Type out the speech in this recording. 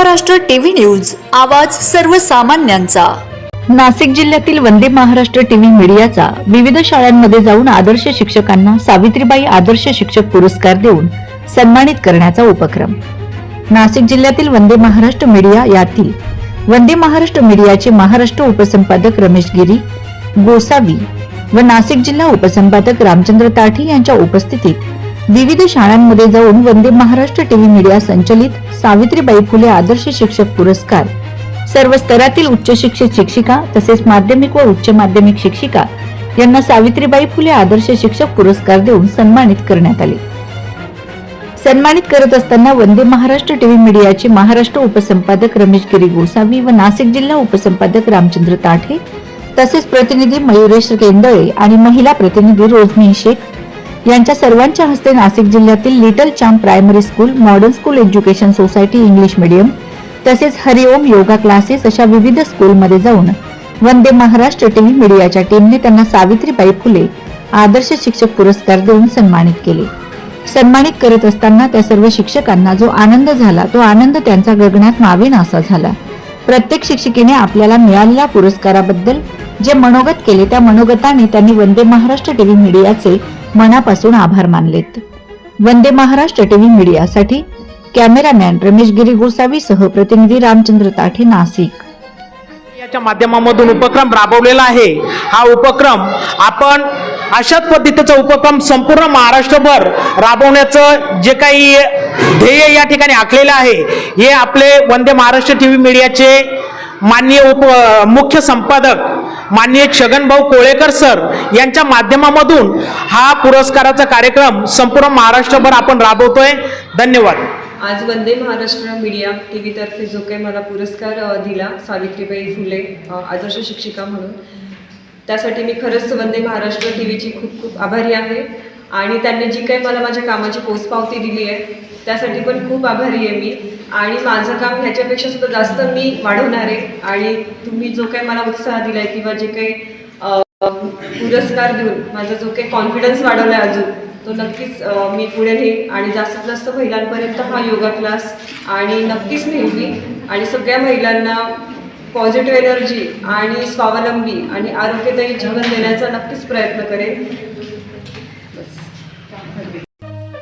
Maharashtra TV news आवाज सर्वसामान्यांचा. नाशिक जिल्ह्यातील वंदे महाराष्ट्र टीव्ही मीडियाचा विविध शाळांमध्ये जाऊन आदर्श शिक्षकांना सावित्रीबाई आदर्श शिक्षक पुरस्कार देऊन सन्मानित करण्याचा उपक्रम. नाशिक जिल्ह्यातील वंदे महाराष्ट्र मीडिया यातील वंदे महाराष्ट्र मीडियाचे महाराष्ट्र उपसंपादक रमेश गिरी गोसावी व नाशिक जिल्हा उपसंपादक रामचंद्र ताठी यांच्या उपस्थितीत विविध शाळांमध्ये जाऊन वंदे महाराष्ट्र टीव्ही मीडिया संचलित सावित्रीबाई फुले आदर्श शिक्षक पुरस्कार. सर्व स्तरातील उच्च शिक्षित शिक्षिका तसेच माध्यमिक व उच्च माध्यमिक शिक्षिका यांना सावित्रीबाई फुले आदर्श शिक्षक पुरस्कार देऊन सन्मानित करण्यात आले. सन्मानित करत असताना वंदे महाराष्ट्र टीव्ही मीडियाचे महाराष्ट्र उपसंपादक रमेश गिरी गोसावी व नाशिक जिल्हा उपसंपादक रामचंद्र ताठे तसेच प्रतिनिधी मयुरेश केंदळे आणि महिला प्रतिनिधी रोजनी शेख यांच्या सर्वांच्या हस्ते नाशिक जिल्ह्यातील little champ primary school modern school education society English medium तसेच हरिओम योगा क्लासेस अशा विविध स्कूलमध्ये जाऊन वंदे महाराष्ट्र टीव्ही मीडियाच्या टीमने त्यांना सावित्रीबाई फुले आदर्श शिक्षक पुरस्कार देऊन सन्मानित केले. सन्मानित करत असताना त्या सर्व शिक्षकांना जो आनंद झाला तो आनंद त्यांचा गगनात मावेनासा झाला. प्रत्येक शिक्षिकेने आपल्याला मिळालेल्या पुरस्काराबद्दल जे मनोगत केले त्या मनोगताने त्यांनी वंदे महाराष्ट्र टीव्ही मीडियाचे मनापासून आभार मानलेत. वंदे महाराष्ट्र टीव्ही मीडियासाठी कॅमेरामॅन रमेश गिरी गोसावी सह प्रतिनिधी रामचंद्र ताठे नाशिक. याच्या माध्यमामधून उपक्रम राबवलेला आहे. हा उपक्रम आपण अशाच पद्धतीचा उपक्रम संपूर्ण महाराष्ट्रभर राबवण्याचं जे काही ध्येय या ठिकाणी आखलेलं आहे. हे आपले वंदे महाराष्ट्र टी व्ही मीडियाचे माननीय उप मुख्य संपादक माननीय छगनभाऊ कोळेकर सर यांच्या माध्यमामधून हा पुरस्काराचा कार्यक्रम संपूर्ण महाराष्ट्रभर आपण राबवतोय. धन्यवाद. आज वंदे महाराष्ट्र मीडिया टी व्हीतर्फे जो काही मला पुरस्कार दिला सावित्रीबाई फुले आदर्श शिक्षिका म्हणून त्यासाठी मी खरंच वंदे महाराष्ट्र टी व्हीची खूप खूप आभारी आहे. आणि त्यांनी जी काही मला माझ्या कामाची पोचपावती दिली आहे त्यासाठी पण खूप आभारी आहे मी. आणि माझं काम ह्याच्यापेक्षा सुद्धा जास्त मी वाढवणार आहे. आणि तुम्ही जो काही मला उत्साह दिला आहे किंवा जे काही पुरस्कार देऊन माझा जो काही कॉन्फिडन्स वाढवला आहे अजून तो नक्कीच मी पुढे नेईन. आणि जास्तीत जास्त महिलांपर्यंत हा योगा क्लास आणि नक्कीच नेहमी आणि सगळ्या महिलांना पॉझिटिव्ह एनर्जी आणि स्वावलंबी आणि आरोग्यदायी जीवन देण्याचा नक्कीच प्रयत्न करेन.